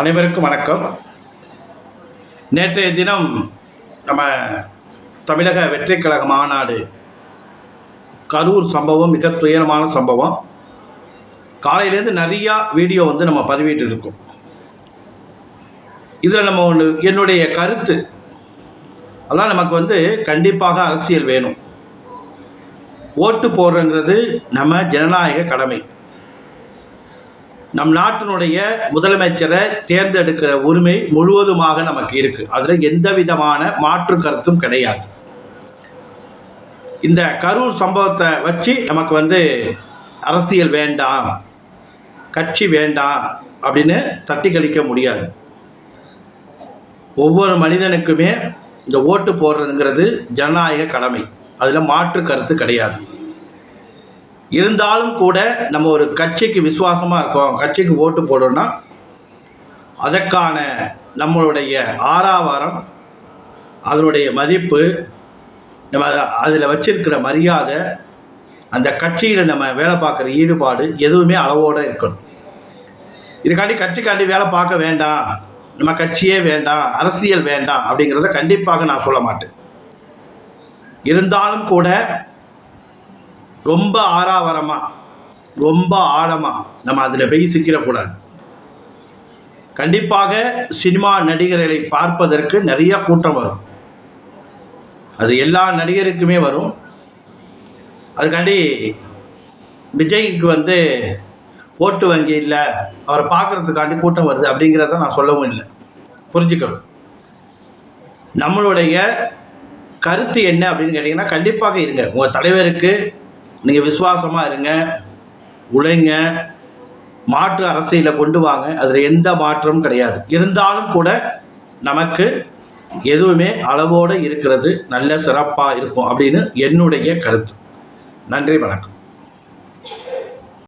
அனைவருக்கும் வணக்கம். நேற்றைய தினம் நம்ம தமிழக வெற்றி கழக மாநாடு கரூர் சம்பவம் மிக துயரமான சம்பவம். காலையிலேருந்து நிறையா வீடியோ வந்து நம்ம பதிவிட்டு இருக்கோம் இதில் நம்ம ஒன்று என்னுடைய கருத்து. அதான் நமக்கு வந்து கண்டிப்பாக அரசியல் வேணும். ஓட்டு போடுறங்கிறது நம்ம ஜனநாயக கடமை. நம் நாட்டினுடைய முதலமைச்சரை தேர்ந்தெடுக்கிற உரிமை முழுவதுமாக நமக்கு இருக்குது அதில் எந்த விதமான மாற்று கருத்தும் கிடையாது. இந்த கரூர் சம்பவத்தை வச்சு நமக்கு வந்து அரசியல் வேண்டாம் கட்சி வேண்டாம் அப்படின்னு தட்டி கழிக்க முடியாது. ஒவ்வொரு மனிதனுக்குமே இந்த ஓட்டு போடுறதுங்கிறது ஜனநாயக கடமை. அதில் மாற்று கருத்து கிடையாது. இருந்தாலும் கூட நம்ம ஒரு கட்சிக்கு விசுவாசமாக இருக்கோம் கட்சிக்கு ஓட்டு போடணும்னா அதற்கான நம்மளுடைய ஆறாவாரம் அதனுடைய மதிப்பு நம்ம அதில் வச்சிருக்கிற மரியாதை அந்த கட்சியில் நம்ம வேலை பார்க்குற ஈடுபாடு எதுவுமே அளவோடு இருக்கணும். இதுக்காண்டி கட்சிக்காண்டி வேலை பார்க்க வேண்டாம் நம்ம கட்சியே வேண்டாம் அரசியல் வேண்டாம் அப்படிங்கிறத கண்டிப்பாக நான் சொல்ல மாட்டேன். இருந்தாலும் கூட ரொம்ப ஆறாவரமாக ரொம்ப ஆழமாக நம்ம அதில் போய் சிக்கிடக்கூடாது. கண்டிப்பாக சினிமா நடிகர்களை பார்ப்பதற்கு நிறைய கூட்டம் வரும். அது எல்லா நடிகருக்குமே வரும். அதுக்காண்டி விஜய்க்கு வந்து ஓட்டு வங்கி இல்லை அவரை பார்க்குறதுக்காண்டி கூட்டம் வருது அப்படிங்கிறத நான் சொல்லவும் இல்லை. புரிஞ்சுக்கணும். நம்மளுடைய கருத்து என்ன அப்படின்னு கேட்டிங்கன்னா கண்டிப்பாக இருங்க. உங்கள் தலைவருக்கு நீங்கள் விசுவாசமாக இருங்க உழைங்க மாற்று அரசியலை கொண்டு வாங்க. அதில் எந்த மாற்றமும் கிடையாது. இருந்தாலும் கூட நமக்கு எதுவுமே அளவோடு இருக்கிறது. நல்ல சிறப்பாக இருக்கும் அப்படின்னு என்னுடைய கருத்து. நன்றி வணக்கம்.